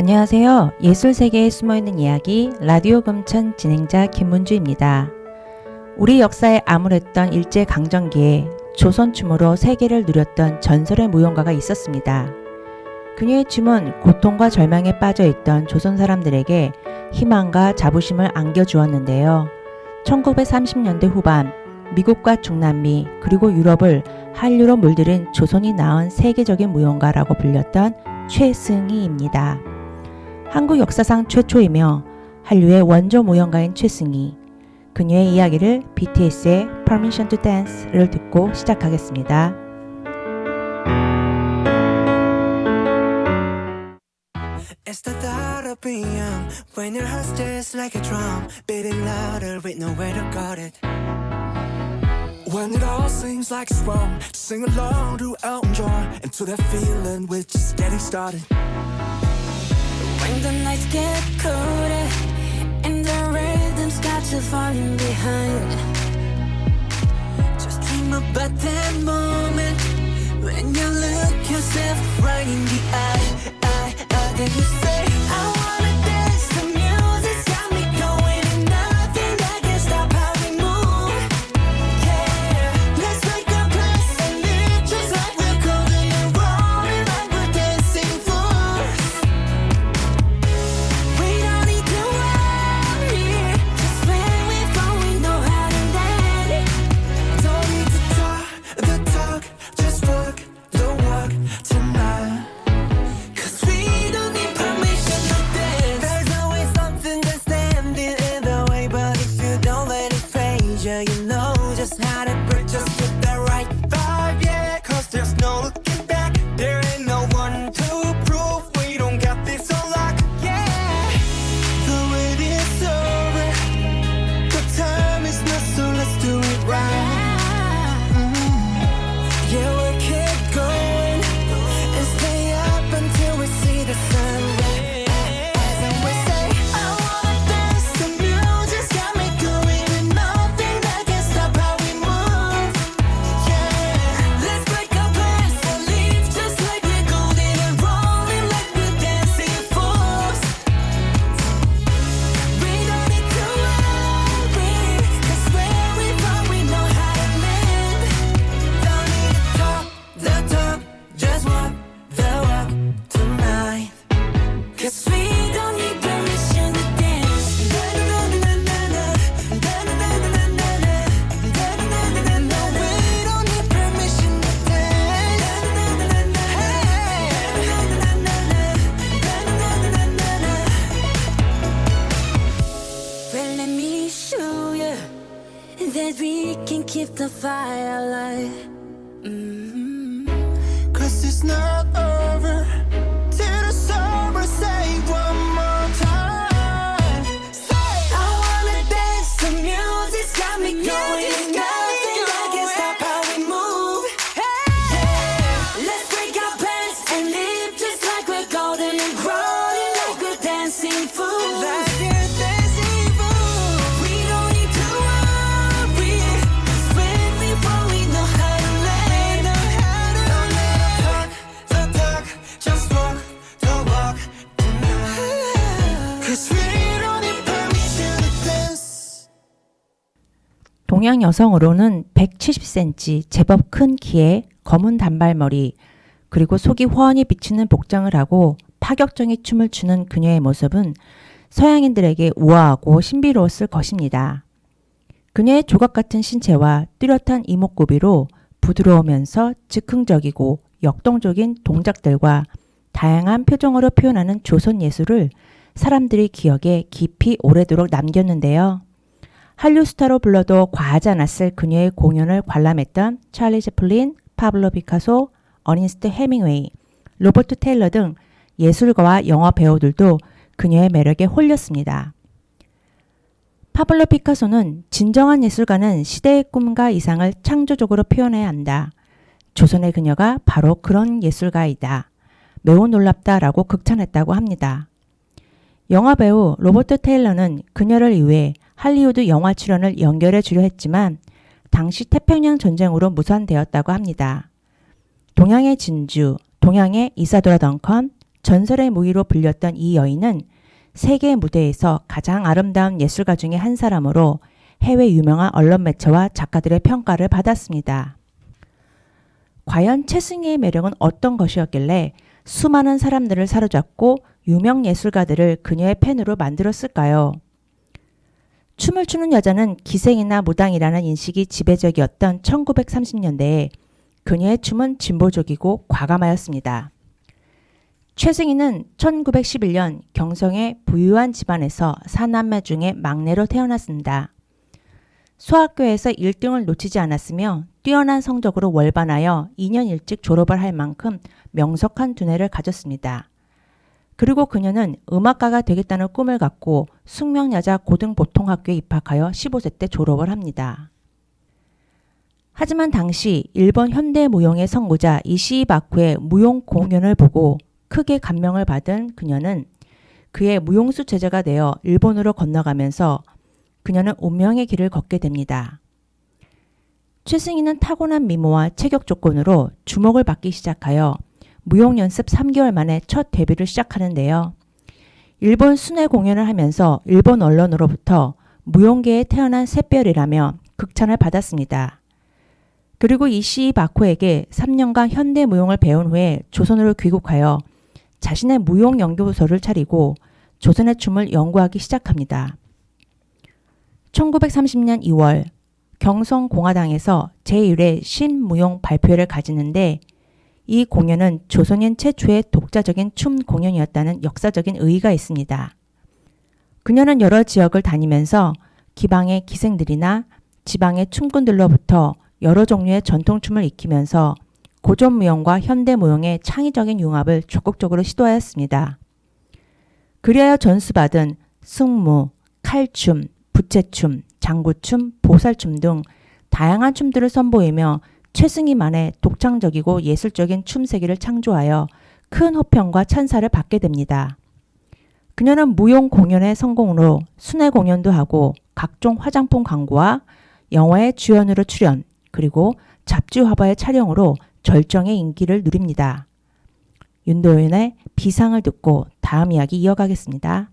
안녕하세요. 예술 세계에 숨어 있는 이야기 라디오 금천 진행자 김문주입니다. 우리 역사에 암울했던 일제 강점기에 조선 춤으로 세계를 누렸던 전설의 무용가가 있었습니다. 그녀의 춤은 고통과 절망에 빠져 있던 조선 사람들에게 희망과 자부심을 안겨주었는데요. 1930년대 후반 미국과 중남미 그리고 유럽을 한류로 물들인 조선이 낳은 세계적인 무용가라고 불렸던 최승희입니다. 한국 역사상 최초이며 한류의 원조 무용가인 최승희. 그녀의 이야기를 BTS의 Permission to Dance를 듣고 시작하겠습니다. When the nights get colder and the rhythm's got you falling behind. Just dream about that moment when you look we can keep the fire alive. Mm-hmm. Cause it's not 동양 여성으로는 170cm 제법 큰 키에 검은 단발머리 그리고 속이 훤히 비치는 복장을 하고 파격적인 춤을 추는 그녀의 모습은 서양인들에게 우아하고 신비로웠을 것입니다. 그녀의 조각 같은 신체와 뚜렷한 이목구비로 부드러우면서 즉흥적이고 역동적인 동작들과 다양한 표정으로 표현하는 조선 예술을 사람들이 기억에 깊이 오래도록 남겼는데요. 한류 스타로 불러도 과하지 않았을 그녀의 공연을 관람했던 찰리 제플린, 파블로 피카소, 어니스트 해밍웨이, 로버트 테일러 등 예술가와 영화 배우들도 그녀의 매력에 홀렸습니다. 파블로 피카소는 진정한 예술가는 시대의 꿈과 이상을 창조적으로 표현해야 한다. 조선의 그녀가 바로 그런 예술가이다. 매우 놀랍다라고 극찬했다고 합니다. 영화 배우 로버트 테일러는 그녀를 위해 할리우드 영화 출연을 연결해 주려 했지만 당시 태평양 전쟁으로 무산되었다고 합니다. 동양의 진주, 동양의 이사도라 덩컨, 전설의 무희로 불렸던 이 여인은 세계 무대에서 가장 아름다운 예술가 중의 한 사람으로 해외 유명한 언론 매체와 작가들의 평가를 받았습니다. 과연 최승희의 매력은 어떤 것이었길래 수많은 사람들을 사로잡고 유명 예술가들을 그녀의 팬으로 만들었을까요? 춤을 추는 여자는 기생이나 무당이라는 인식이 지배적이었던 1930년대에 그녀의 춤은 진보적이고 과감하였습니다. 최승희는 1911년 경성의 부유한 집안에서 사남매 중에 막내로 태어났습니다. 소학교에서 1등을 놓치지 않았으며 뛰어난 성적으로 월반하여 2년 일찍 졸업을 할 만큼 명석한 두뇌를 가졌습니다. 그리고 그녀는 음악가가 되겠다는 꿈을 갖고 숙명여자 고등보통학교에 입학하여 15세 때 졸업을 합니다. 하지만 당시 일본 현대 무용의 선구자 이시이 바쿠의 무용 공연을 보고 크게 감명을 받은 그녀는 그의 무용수 제자가 되어 일본으로 건너가면서 그녀는 운명의 길을 걷게 됩니다. 최승희는 타고난 미모와 체격 조건으로 주목을 받기 시작하여 무용 연습 3개월 만에 첫 데뷔를 시작하는데요. 일본 순회 공연을 하면서 일본 언론으로부터 무용계에 태어난 샛별이라며 극찬을 받았습니다. 그리고 이시 바코에게 3년간 현대 무용을 배운 후에 조선으로 귀국하여 자신의 무용 연구소를 차리고 조선의 춤을 연구하기 시작합니다. 1930년 2월 경성공화당에서 제1회 신무용 발표회를 가지는데 이 공연은 조선인 최초의 독자적인 춤 공연이었다는 역사적인 의의가 있습니다. 그녀는 여러 지역을 다니면서 기방의 기생들이나 지방의 춤꾼들로부터 여러 종류의 전통춤을 익히면서 고전 무용과 현대 무용의 창의적인 융합을 적극적으로 시도하였습니다. 그리하여 전수받은 승무, 칼춤, 부채춤, 장구춤, 보살춤 등 다양한 춤들을 선보이며 최승희만의 독창적이고 예술적인 춤 세계를 창조하여 큰 호평과 찬사를 받게 됩니다. 그녀는 무용 공연의 성공으로 순회 공연도 하고 각종 화장품 광고와 영화의 주연으로 출연, 그리고 잡지 화보의 촬영으로 절정의 인기를 누립니다. 윤도현의 비상을 듣고 다음 이야기 이어가겠습니다.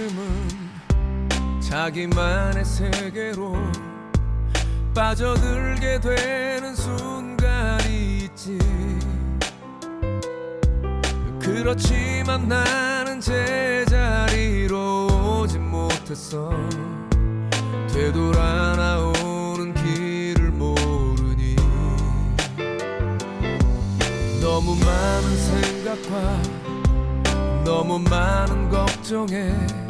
번쯤은 자기만의 세계로 빠져들게 되는 순간이 있지. 그렇지만 나는 제자리로 오지 못했어. 되돌아 나오는 길을 모르니. 너무 많은 생각과 너무 많은 걱정에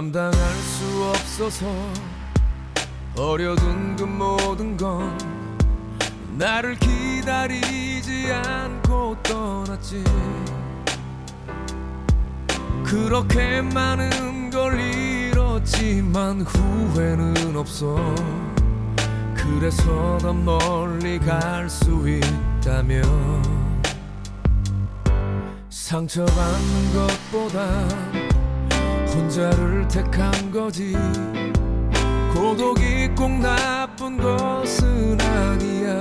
감당할 수 없어서 어려둔 그 모든 건 나를 기다리지 않고 떠났지. 그렇게 많은 걸 잃었지만 후회는 없어. 그래서 더 멀리 갈 수 있다면 상처받는 것보다 혼자를 택한 거지. 고독이 꼭 나쁜 것은 아니야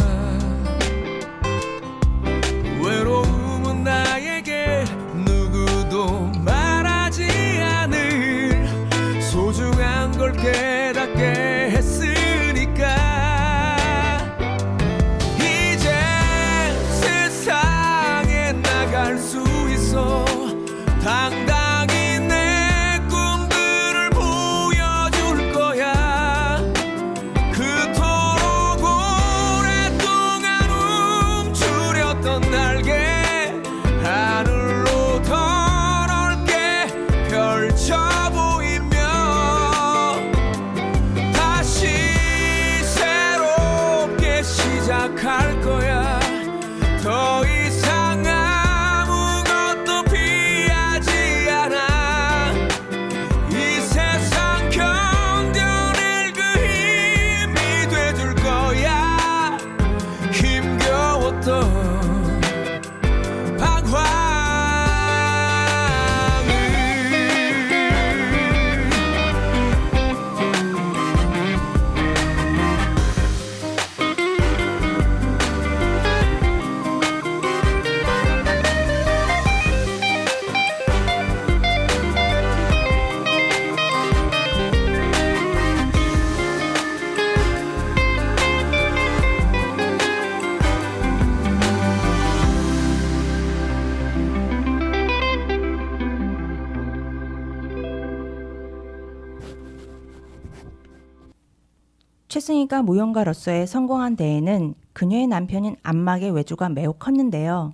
최승희가 무용가로서의 성공한 데에는 그녀의 남편인 안막의 외주가 매우 컸는데요.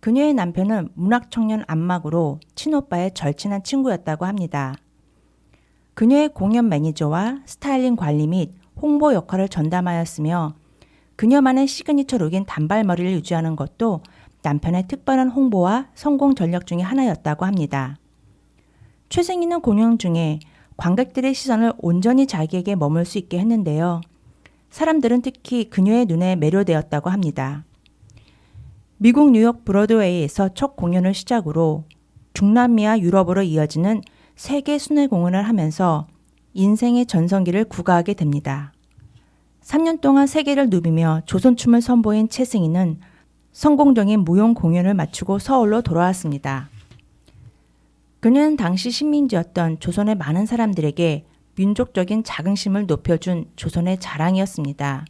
그녀의 남편은 문학 청년 안막으로 친오빠의 절친한 친구였다고 합니다. 그녀의 공연 매니저와 스타일링 관리 및 홍보 역할을 전담하였으며 그녀만의 시그니처 룩인 단발머리를 유지하는 것도 남편의 특별한 홍보와 성공 전략 중의 하나였다고 합니다. 최승희는 공연 중에 관객들의 시선을 온전히 자기에게 머물 수 있게 했는데요. 사람들은 특히 그녀의 눈에 매료되었다고 합니다. 미국 뉴욕 브로드웨이에서 첫 공연을 시작으로 중남미와 유럽으로 이어지는 세계 순회 공연을 하면서 인생의 전성기를 구가하게 됩니다. 3년 동안 세계를 누비며 조선춤을 선보인 최승희는 성공적인 무용 공연을 마치고 서울로 돌아왔습니다. 그녀는 당시 식민지였던 조선의 많은 사람들에게 민족적인 자긍심을 높여준 조선의 자랑이었습니다.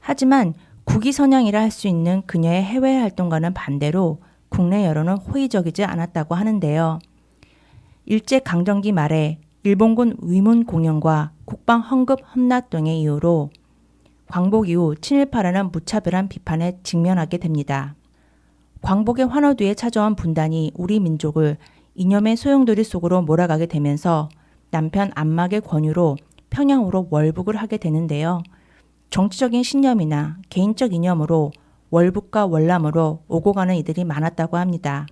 하지만 국위선양이라 할 수 있는 그녀의 해외 활동과는 반대로 국내 여론은 호의적이지 않았다고 하는데요. 일제 강점기 말에 일본군 위문 공연과 국방 헌급 험납 등의 이유로 광복 이후 친일파라는 무차별한 비판에 직면하게 됩니다. 광복의 환호 뒤에 찾아온 분단이 우리 민족을 이념의 소용돌이 속으로 몰아가게 되면서 남편 안막의 권유로 평양으로 월북을 하게 되는데요. 정치적인 신념이나 개인적 이념으로 월북과 월남으로 오고 가는 이들이 많았다고 합니다.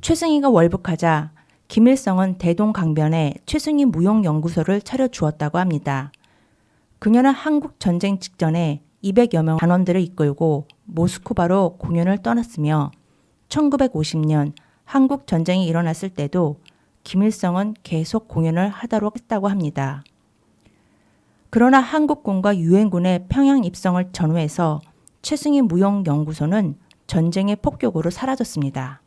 최승희가 월북하자 김일성은 대동강변에 최승희 무용연구소를 차려주었다고 합니다. 그녀는 한국 전쟁 직전에 200여 명 단원들을 이끌고 모스크바로 공연을 떠났으며 1950년 한국 전쟁이 일어났을 때도 김일성은 계속 공연을 하도록 했다고 합니다. 그러나 한국군과 유엔군의 평양 입성을 전후해서 최승희 무용연구소는 전쟁의 폭격으로 사라졌습니다.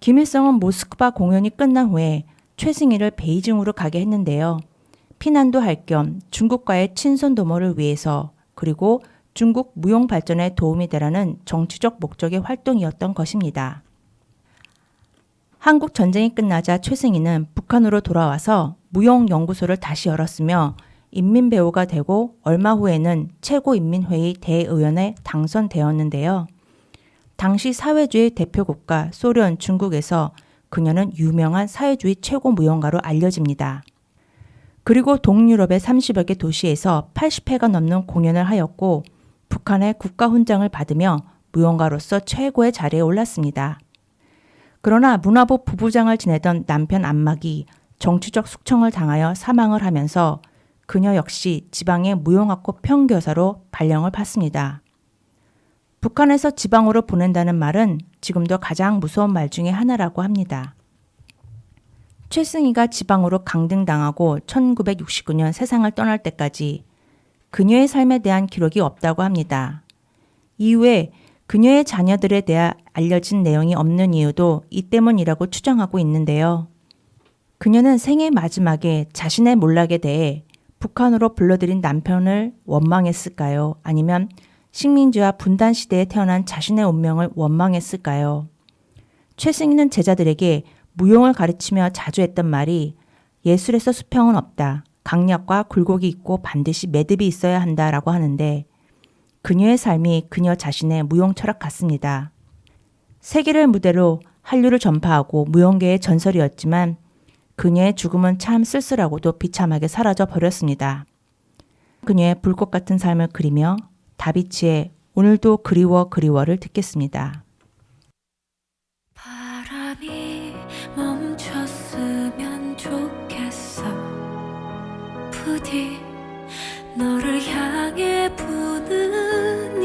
김일성은 모스크바 공연이 끝난 후에 최승희를 베이징으로 가게 했는데요. 피난도 할 겸 중국과의 친선 도모를 위해서 그리고 중국 무용 발전에 도움이 되라는 정치적 목적의 활동이었던 것입니다. 한국 전쟁이 끝나자 최승희는 북한으로 돌아와서 무용 연구소를 다시 열었으며 인민 배우가 되고 얼마 후에는 최고인민회의 대의원에 당선되었는데요. 당시 사회주의 대표 국가 소련, 중국에서 그녀는 유명한 사회주의 최고 무용가로 알려집니다. 그리고 동유럽의 30여 개 도시에서 80회가 넘는 공연을 하였고 북한의 국가 훈장을 받으며 무용가로서 최고의 자리에 올랐습니다. 그러나 문화부 부부장을 지내던 남편 안막이 정치적 숙청을 당하여 사망을 하면서 그녀 역시 지방의 무용학고 평교사로 발령을 팠습니다. 북한에서 지방으로 보낸다는 말은 지금도 가장 무서운 말 중에 하나라고 합니다. 최승희가 지방으로 강등당하고 1969년 세상을 떠날 때까지 그녀의 삶에 대한 기록이 없다고 합니다. 이후에 그녀의 자녀들에 대해 알려진 내용이 없는 이유도 이 때문이라고 추정하고 있는데요. 그녀는 생애 마지막에 자신의 몰락에 대해 북한으로 불러들인 남편을 원망했을까요? 아니면 식민지와 분단 시대에 태어난 자신의 운명을 원망했을까요? 최승희는 제자들에게 무용을 가르치며 자주 했던 말이 예술에서 수평은 없다. 강약과 굴곡이 있고 반드시 매듭이 있어야 한다라고 하는데 그녀의 삶이 그녀 자신의 무용 철학 같습니다. 세계를 무대로 한류를 전파하고 무용계의 전설이었지만 그녀의 죽음은 참 쓸쓸하고도 비참하게 사라져 버렸습니다. 그녀의 불꽃 같은 삶을 그리며 다비치의 오늘도 그리워 그리워를 듣겠습니다. 바람이 멈췄으면 좋겠어 부디 너를 향해 부는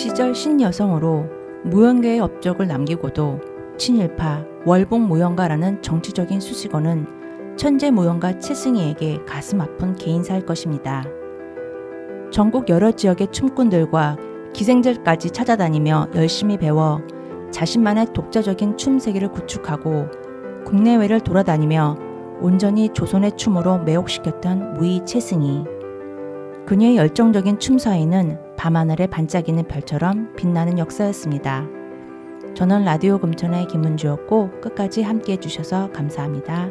시절 신여성으로 무용계의 업적을 남기고도 친일파, 월북 무용가라는 정치적인 수식어는 천재 무용가 최승희에게 가슴 아픈 개인사일 것입니다. 전국 여러 지역의 춤꾼들과 기생들까지 찾아다니며 열심히 배워 자신만의 독자적인 춤 세계를 구축하고 국내외를 돌아다니며 온전히 조선의 춤으로 매혹시켰던 무희 최승희. 그녀의 열정적인 춤 사이는 밤하늘에 반짝이는 별처럼 빛나는 역사였습니다. 저는 라디오 금천의 김은주였고 끝까지 함께 해주셔서 감사합니다.